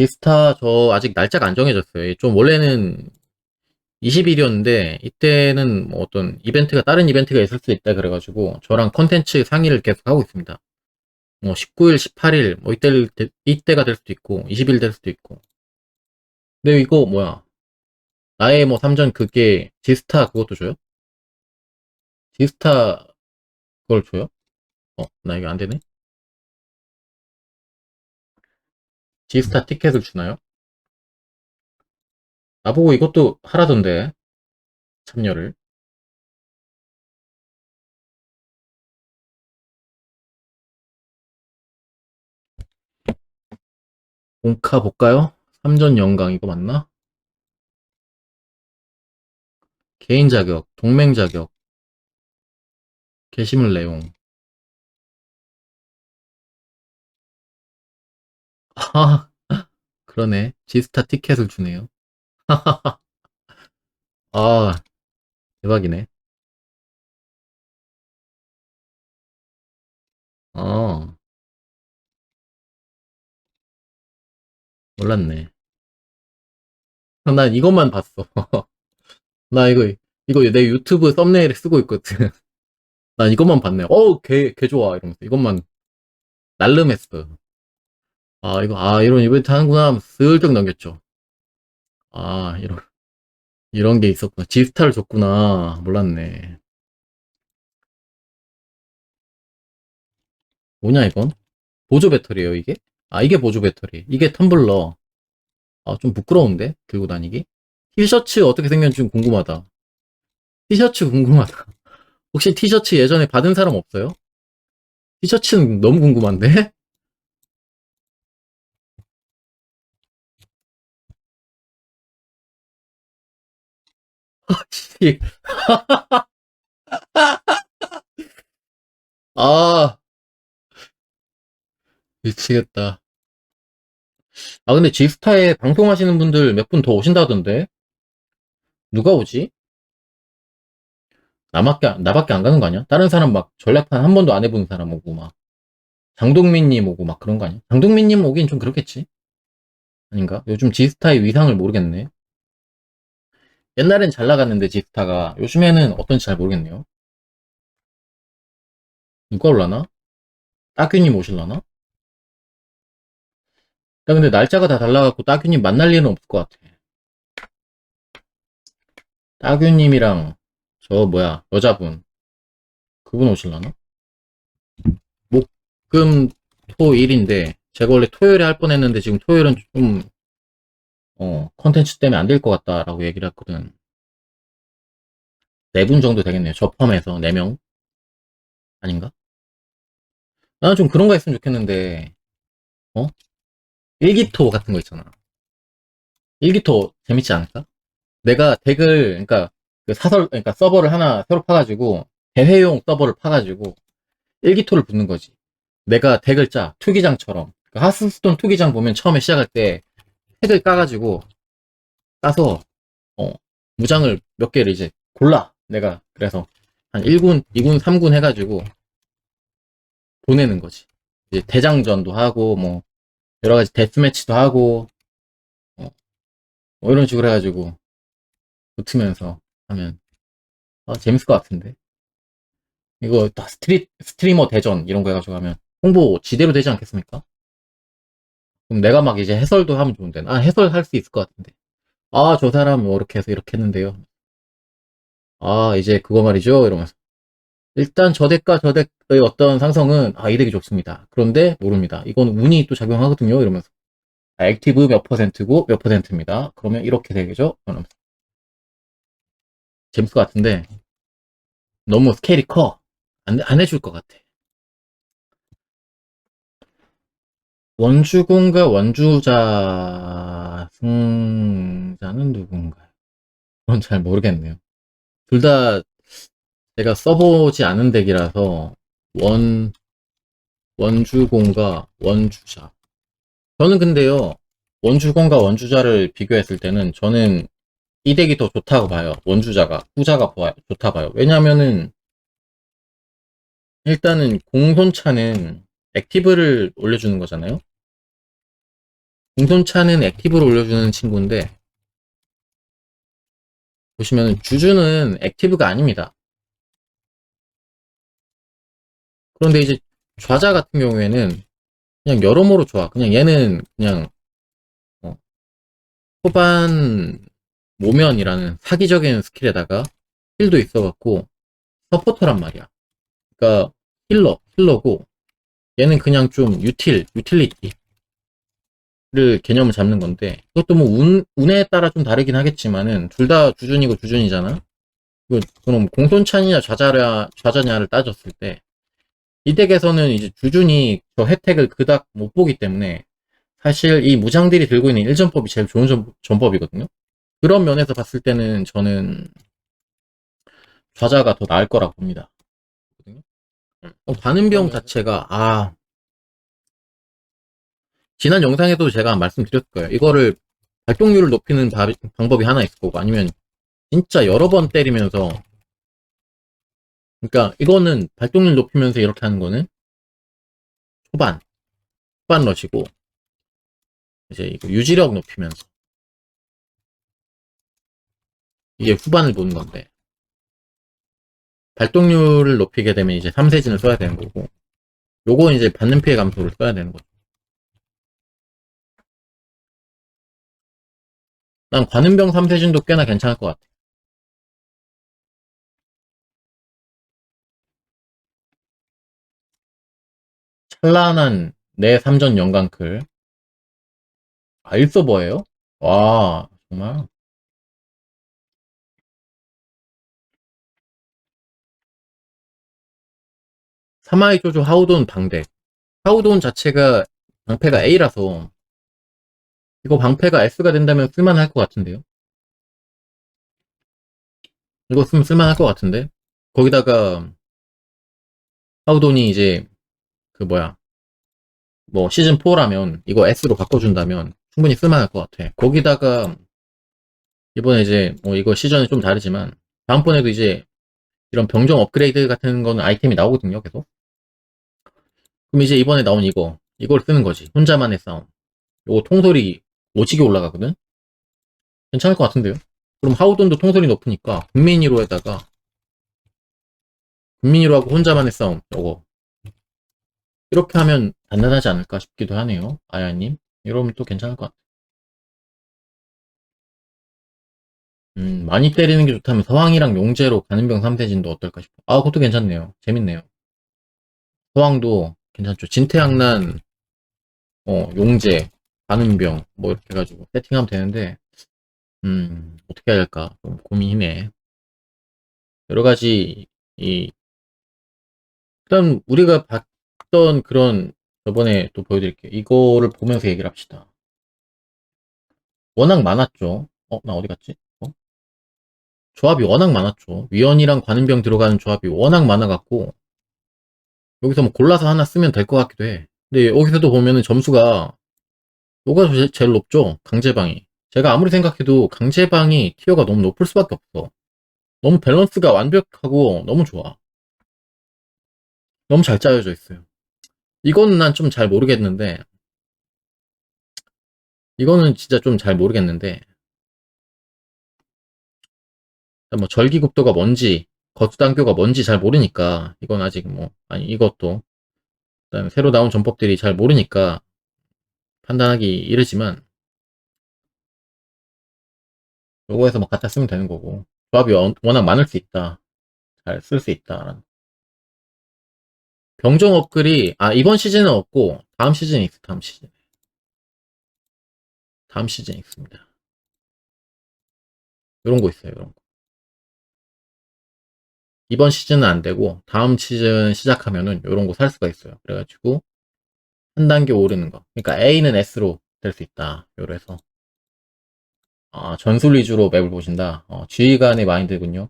지스타 저 아직 날짜가 안 정해졌어요. 좀 원래는 20일이었는데 이때는 뭐 어떤 이벤트가 다른 이벤트가 있을 수 있다 그래가지고 저랑 컨텐츠 상의를 계속 하고 있습니다. 뭐 19일, 18일 뭐 이때 이때가 될 수도 있고 20일 될 수도 있고. 근데 이거 뭐야? 나의 뭐 3전 그게 지스타 그것도 줘요? 지스타 그걸 줘요? 어, 나 이거 안 되네. 지스타 티켓을 주나요? 나보고 이것도 하라던데 참여를 공카 볼까요? 3전 영광 이거 맞나? 개인 자격, 동맹 자격, 게시물 내용. 아, 그러네. 지스타 티켓을 주네요. 아, 대박이네. 어, 몰랐네. 난 이것만 봤어. 나 이거, 이거 내 유튜브 썸네일에 쓰고 있거든. 난 이것만 봤네. 어우, 개, 개 좋아. 이러면서. 이것만 날름했어. 아, 이거, 아, 이런 이벤트 하는구나 하면서 슬쩍 넘겼죠. 아, 이런, 이런 게 있었구나. 지스타를 줬구나. 몰랐네. 뭐냐, 이건? 보조 배터리예요 이게? 아, 이게 보조 배터리. 이게 텀블러. 아, 좀 부끄러운데? 들고 다니기? 티셔츠 어떻게 생겼는지 좀 궁금하다. 티셔츠 궁금하다. 혹시 티셔츠 예전에 받은 사람 없어요? 티셔츠는 너무 궁금한데? 씨. 아, 미치겠다. 아, 근데 지스타에 방송하시는 분들 몇 분 더 오신다던데? 누가 오지? 나밖에, 안- 나밖에 안 가는 거 아니야? 다른 사람 막 전략판 한 번도 안 해본 사람 오고 막. 장동민님 오고 막 그런 거 아니야? 장동민님 오긴 좀 그렇겠지? 아닌가? 요즘 지스타의 위상을 모르겠네. 옛날엔 잘 나갔는데 지스타가 요즘에는 어떤지 잘 모르겠네요. 누가 올라나? 따규님 오실라나? 야, 근데 날짜가 다 달라갖고 따규님 만날 일은 없을 것 같아. 따규님이랑 저 뭐야 여자분 그분 오실라나? 목, 금, 토, 일인데 제가 원래 토요일에 할 뻔했는데 지금 토요일은 좀 어, 컨텐츠 때문에 안 될 것 같다라고 얘기를 했거든. 네 분 정도 되겠네요. 저 포함해서 네 명 아닌가? 나는 좀 그런 거 했으면 좋겠는데 어? 일기토 같은 거 있잖아. 일기토 재밌지 않을까? 내가 덱을 그러니까 그 사설 그러니까 서버를 하나 새로 파가지고 대회용 서버를 파가지고 일기토를 붙는 거지. 내가 덱을 짜 투기장처럼 그 하스스톤 투기장 보면 처음에 시작할 때 덱을 까가지고 까서 어 무장을 몇 개를 이제 골라 내가 그래서 한 1군, 2군, 3군 해가지고 보내는 거지. 이제 대장전도 하고 뭐 여러 가지 데스매치도 하고 어, 뭐 이런 식으로 해가지고 붙으면서 하면 아, 재밌을 것 같은데. 이거 다 스트리, 스트리머 대전 이런 거 해가지고 하면 홍보 지대로 되지 않겠습니까? 그럼 내가 막 이제 해설도 하면 좋은데. 아, 해설할 수 있을 것 같은데. 아, 저 사람 뭐 이렇게 해서 이렇게 했는데요. 아, 이제 그거 말이죠. 이러면서. 일단 저 덱과 저 덱의 어떤 상성은 아, 이 덱이 좋습니다. 그런데 모릅니다. 이건 운이 또 작용하거든요. 이러면서. 아, 액티브 몇 퍼센트고 몇 퍼센트입니다. 그러면 이렇게 되겠죠? 이러면서. 재밌을 것 같은데 너무 스케일이 커. 안, 안 해줄 것 같아. 원주군과 원주자 승자는 누군가요? 그건 잘 모르겠네요. 둘 다 제가 써보지 않은 덱이라서 원 원주공과 원주자. 저는 근데요 원주공과 원주자를 비교했을 때는 저는 이 덱이 더 좋다고 봐요. 원주자가 후자가 좋다 봐요. 왜냐면은 일단은 공손차는 액티브를 올려주는 거잖아요. 공손차는 액티브를 올려주는 친구인데 보시면 주주는 액티브가 아닙니다. 그런데 이제 좌자 같은 경우에는 그냥 여러모로 좋아. 그냥 얘는 그냥 어, 초반 모면이라는 사기적인 스킬에다가 힐도 있어갖고 서포터란 말이야. 그러니까 힐러, 힐러고 얘는 그냥 좀 유틸, 유틸리티 를 개념을 잡는 건데 그것도 뭐 운, 운에 따라 좀 다르긴 하겠지만은 둘 다 주준이고 주준이잖아. 그- 그럼 공손찬이냐 좌자냐, 좌자냐를 따졌을 때 이 덱에서는 이제 주준이 저 혜택을 그닥 못 보기 때문에 사실 이 무장들이 들고 있는 일전법이 제일 좋은 전, 전법이거든요. 그런 면에서 봤을 때는 저는 좌자가 더 나을 거라고 봅니다. 어, 반응병 자체가 아 지난 영상에도 제가 말씀드렸을 거예요. 이거를 발동률을 높이는 바- 방법이 하나 있을 거고 아니면 진짜 여러 번 때리면서 그러니까 이거는 발동률 높이면서 이렇게 하는 거는 초반 초반 러시고 이제 이거 유지력 높이면서 이게 후반을 보는 건데 발동률을 높이게 되면 이제 3세진을 써야 되는 거고 요거 이제 받는 피해 감소를 써야 되는 거죠. 난 관음병 3세진도 꽤나 괜찮을 것 같아. 찬란한 내 3전 영광클. 아, 1서버예요? 와, 정말. 사마이 조조 하우돈 방대. 하우돈 자체가 방패가 A라서 이거 방패가 S가 된다면 쓸만할 것 같은데요. 이거 쓰면 쓸만할 것 같은데. 거기다가 하우돈이 이제 그 뭐야 뭐 시즌 4라면 이거 S로 바꿔준다면 충분히 쓸만할 것 같아. 거기다가 이번에 이제 뭐 이거 시즌이 좀 다르지만 다음번에도 이제 이런 병정 업그레이드 같은 거는 아이템이 나오거든요, 계속. 그럼 이제 이번에 나온 이거, 이걸 쓰는 거지. 혼자만의 싸움. 요거 통솔이 오지게 올라가거든? 괜찮을 것 같은데요? 그럼 하우돈도 통솔이 높으니까 국민이로에다가 국민이로하고 혼자만의 싸움, 요거. 이렇게 하면 단단하지 않을까 싶기도 하네요. 아야님. 이러면 또 괜찮을 것 같아. 음, 많이 때리는 게 좋다면 서왕이랑 용재로 가는병 3세진도 어떨까 싶어. 아, 그것도 괜찮네요. 재밌네요. 서왕도 괜찮죠. 진태양난, 어, 용재, 가는병, 뭐 이렇게 해가지고 세팅하면 되는데, 음, 어떻게 해야 할까? 좀 고민이네. 여러 가지, 이, 일단 우리가 봤던 그런, 저번에 또 보여드릴게요. 이거를 보면서 얘기를 합시다. 워낙 많았죠. 어, 나 어디 갔지? 어? 조합이 워낙 많았죠. 위원이랑 관음병 들어가는 조합이 워낙 많아갖고, 여기서 뭐 골라서 하나 쓰면 될 것 같기도 해. 근데 여기서도 보면은 점수가, 요가 제- 제일 높죠. 강제방이. 제가 아무리 생각해도 강제방이 티어가 너무 높을 수밖에 없어. 너무 밸런스가 완벽하고 너무 좋아. 너무 잘 짜여져 있어요. 이거는 난 좀 잘 모르겠는데, 이거는 진짜 좀 잘 모르겠는데, 뭐 절기국도가 뭔지, 거수단교가 뭔지 잘 모르니까, 이건 아직 뭐, 아니, 이것도, 그다음에 새로 나온 전법들이 잘 모르니까 판단하기 이르지만, 요거에서 뭐 갖다 쓰면 되는 거고, 조합이 워- 워낙 많을 수 있다. 잘 쓸 수 있다. 병정 업글이, 아, 이번 시즌은 없고, 다음 시즌에 있어, 다음 시즌. 다음 시즌에 있습니다. 요런 거 있어요, 요런 거. 이번 시즌은 안 되고, 다음 시즌 시작하면은 요런 거 살 수가 있어요. 그래가지고, 한 단계 오르는 거. 그러니까 A는 S로 될 수 있다. 요래서. 아, 전술 위주로 맵을 보신다. 어, 지휘관의 마인드군요.